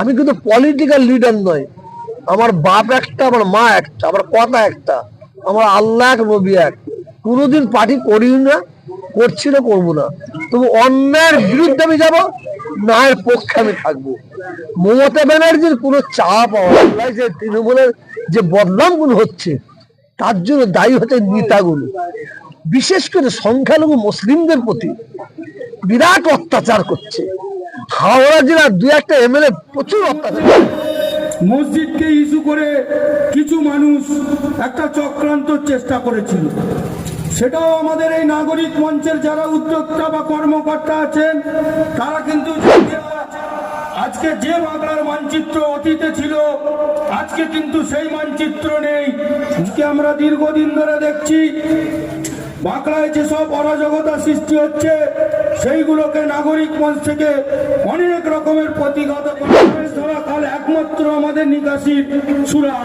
আমি কিন্তু political leader নয় আমার বাপ একটা, আমার মা একটা, আমার কথা একটা, আমার আল্লাহ এক, নবী এক। কোনোদিন পার্টি করি না, করছি না, করব না। তবু অন্যায়ের বিরুদ্ধে আমি যাব, ন্যায়ের পক্ষে আমি থাকব। মমতা ব্যানার্জির কোনো চাপ আমার যে তৃণমূলের যে বদনামগুলো হচ্ছে, তার জন্য দায়ী হচ্ছে নেতাগুলো। বিশেষ করে সংখ্যালঘু মুসলিমদের প্রতি বিরাট অত্যাচার করছে। হাওড়া জেলার দু একটা এমএলএ প্রচুর অত্যাচার মসজিদকে ইস্যু করে কিছু মানুষ একটা চক্রান্তর চেষ্টা করেছিল। সেটাও আমাদের এই নাগরিক মঞ্চের যারা উদ্যোক্তা বা কর্মকর্তা আছেন, তারা কিন্তু আজকে যে বাংলার মানচিত্র অতীতে ছিল, আজকে কিন্তু সেই মানচিত্র নেই। আজকে আমরা দীর্ঘদিন ধরে দেখছি বাংলায় যেসব অরাজকতা সৃষ্টি হচ্ছে সেইগুলোকে নাগরিক মঞ্চ থেকে অনেক রকমের ধারা খাল একমাত্র আমাদের নিকাশির সুরা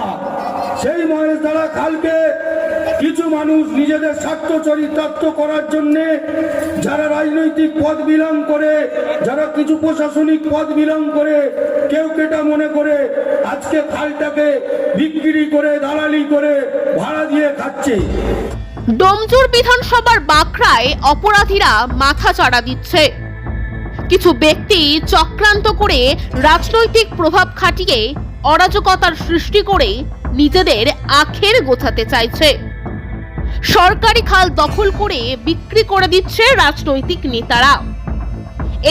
সেই মহেশ ধারা খালকে কিছু মানুষ নিজেদের স্বার্থ চরিতার্থ করার জন্য যারা রাজনৈতিক পদ বিলং করে, যারা কিছু প্রশাসনিক পদ বিলং করে, কেউ কেটা মনে করে আজকে খালটাকে বিক্রি করে, দালালি করে, ভাড়া দিয়ে খাচ্ছে। ডোমজুর বিধানসভার বাঁকড়ায় অপরাধীরা মাথা চাড়া দিচ্ছে। কিছু ব্যক্তি চক্রান্ত করে রাজনৈতিক প্রভাব খাটিয়ে অরাজকতার সৃষ্টি করে নিজেদের আখের গোছাতে চাইছে। সরকারি খাল দখল করে বিক্রি করে দিচ্ছে রাজনৈতিক নেতারা।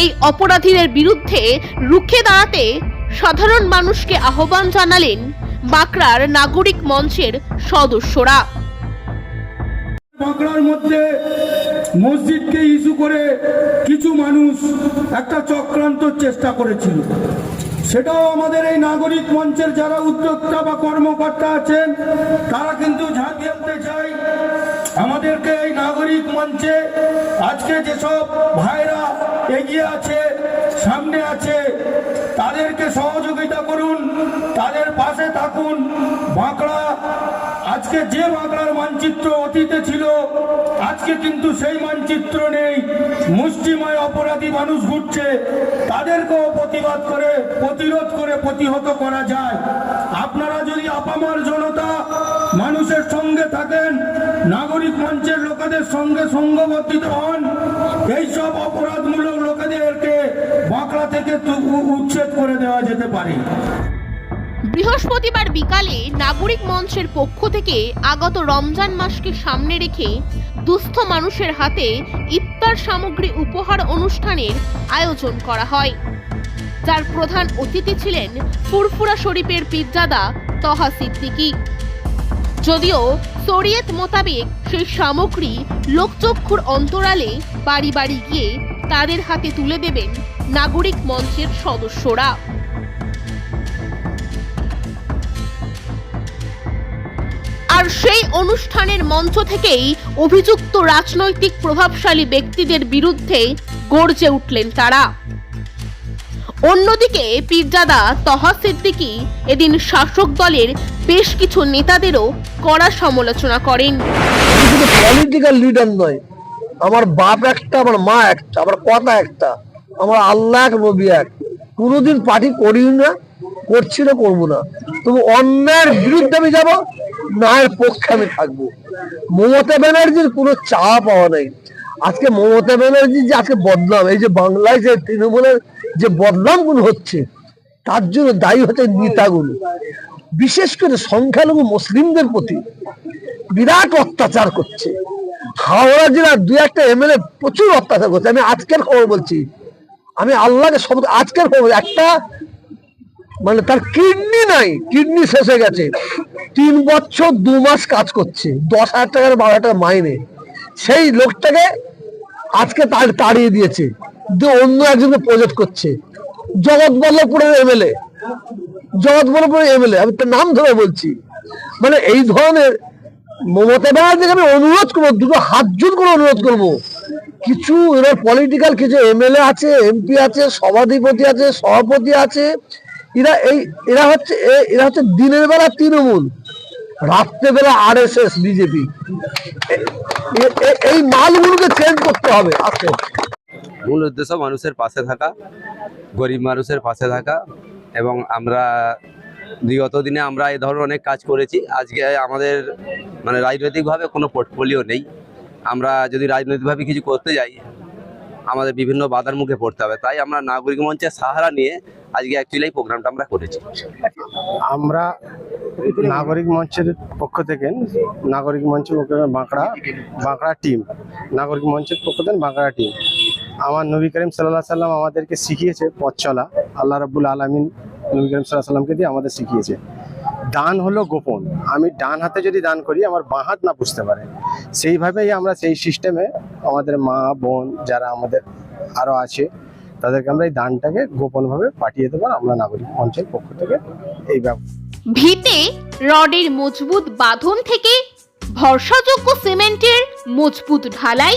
এই অপরাধীদের বিরুদ্ধে রুখে দাঁড়াতে সাধারণ মানুষকে আহ্বান জানালেন বাঁকড়ার নাগরিক মঞ্চের সদস্যরা। বাঁকড়ার মধ্যে মসজিদকে ইস্যু করে কিছু মানুষ একটা চক্রান্তর চেষ্টা করেছিল। সেটাও আমাদের এই নাগরিক মঞ্চের যারা উদ্যোক্তা বা কর্মকর্তা আছেন, তারা কিন্তু ঝাঁপিয়ে উঠতে চাই আমাদেরকে এই নাগরিক মঞ্চে আজকে যেসব ভাইরা এগিয়ে আছে সামনে আছে, তাদেরকে সহযোগিতা করুন, তাদের পাশে থাকুন। বাঁকড়া, আজকে যে বাংলার মানচিত্র অতীতে ছিল, আজকে কিন্তু সেই মানচিত্র নেই। মুষ্টিময় অপরাধী মানুষ ঘুরছে, তাদেরকেও প্রতিবাদ করে, প্রতিরোধ করে প্রতিহত করা যায়। আপনারা যদি আপামার জনতা মানুষের সঙ্গে থাকেন, নাগরিক মঞ্চের লোকেদের সঙ্গে সঙ্গবর্তিত হন। এইসব অপরাধমূলক লোকেদেরকে বাঁকড়া থেকে উচ্ছেদ করে দেওয়া যেতে পারে। বৃহস্পতিবার বিকালে নাগরিক মঞ্চের পক্ষ থেকে আগত রমজান মাসকে সামনে রেখে দুস্থ মানুষের হাতে ইফতার সামগ্রী উপহার অনুষ্ঠানের আয়োজন করা হয়। যার প্রধান অতিথি ছিলেন ফুরফুরা শরীফের পীরজাদা তহা সিদ্দিকী। যদিও শরীয়ত মোতাবেক সেই সামগ্রী লোকচক্ষুর অন্তরালে বাড়ি বাড়ি গিয়ে তাদের হাতে তুলে দেবেন নাগরিক মঞ্চের সদস্যরা। আর সেই অনুষ্ঠানের মঞ্চ থেকেই অভিযুক্ত রাজনৈতিক প্রভাবশালী ব্যক্তিদের বিরুদ্ধে গর্জে উঠলেন তারা। অন্যদিকে পীরজাদা তহা সিদ্দিকি এদিন শাসক দলের বেশ কিছু নেতাদেরও কড়া সমালোচনা করেন। কিন্তু পলিটিক্যাল লিডার নয়, আমার বাপ একটা, আমার মা একটা, আমার কথা একটা, আমার আল্লাহ এক নবী এক। কোনোদিন পার্টি করি না, করছি না, করব না। তবু অন্যায়ের বিরুদ্ধে আমি যাব, ন্যায়ের পক্ষে আমি থাকব। মমতা ব্যানার্জির কোনো চা পাওয়া নাই। আজকে মমতা ব্যানার্জি যে আজকে বদনাম, এই যে বাংলায় যে তৃণমূলের যে বদনামগুলো হচ্ছে, তার জন্য দায়ী হচ্ছে নেতাগুলো, বিশেষ করে সংখ্যালঘু মুসলিমদের প্রতি বিরাট অত্যাচার করছে। হাওড়া জেলার দু একটা এমএলএ প্রচুর অত্যাচার করছে। আমি আজকের খবর বলছি, আমি আল্লাহকে সব আজকের খবর একটা মানে তার কিডনি নাই, কিডনি শেষ হয়ে গেছে। তিন বছর দু মাস কাজ করছে, দশ হাজার টাকার বারো হাজার মাইনে। সেই লোকটাকে আজকে তাড়িয়ে দিয়েছে। দিয়ে অন্য একজনকে প্রজেক্ট করছে। জগৎ বল্লভপুরের এমএলএ জগৎ বল্লভপুরের এমএলএ আমি তার নাম ধরে বলছি। মানে এই ধরনের মমতা ব্যানার্জিকে আমি অনুরোধ করব, দুটো হাত জোর করে অনুরোধ করব। কিছু এরা পলিটিক্যাল কিছু এমএলএ আছে এমপি আছে, সভাধিপতি আছে, সভাপতি আছে। এরা এই, এরা হচ্ছে এরা হচ্ছে দিনের বেলা তৃণমূল, রাত্রেবেলা আর এস এস বিজেপি এই মালগুলোকে চেঞ্জ করতে হবে। আস্তে মূল উদ্দেশ্য মানুষের পাশে থাকা, গরিব মানুষের পাশে থাকা এবং আমরা বিগত দিনে আমরা এই ধরনের অনেক কাজ করেছি। আজকে আমাদের মানে রাজনৈতিকভাবে কোনো পোর্টফোলিও নেই। আমরা যদি রাজনৈতিকভাবে কিছু করতে যাই, আমাদের বিভিন্ন বাধার মুখে পড়তে হবে। তাই আমরা নাগরিক মঞ্চের সাহারা নিয়ে আজকে অ্যাকচুয়ালি প্রোগ্রামটা আমরা করেছি। আমরা নাগরিক মঞ্চের পক্ষ থেকে, নাগরিক মঞ্চের বাঁকড়া বাঁকড়া টিম নাগরিক মঞ্চের পক্ষ থেকে বাঁকড়া টিম আমার নবী করিম সাল্লাহ সাল্লাম আমাদেরকে শিখিয়েছে পথ চলা। আল্লাহ রাব্বুল আলমিন নবী করিম সাল্লাহ সাল্লামকে দিয়ে আমাদের শিখিয়েছে। দান হলো গোপন। আমি ডান হাতে যদি দান করি, আমার বাঁ হাত না বুঝতে পারে। সেইভাবেই আমরা সেই সিস্টেমে আমাদের মা, বোন যারা আমাদের আরও আছে, তাদেরকে আমরা এই দানটাকে গোপনভাবে পাঠিয়ে দেবো আমরা নাগরিক মঞ্চের পক্ষ থেকে এই ভিতে রডের মজবুত বাঁধন থেকে ভরসাযোগ্য সিমেন্টের মজবুত ঢালাই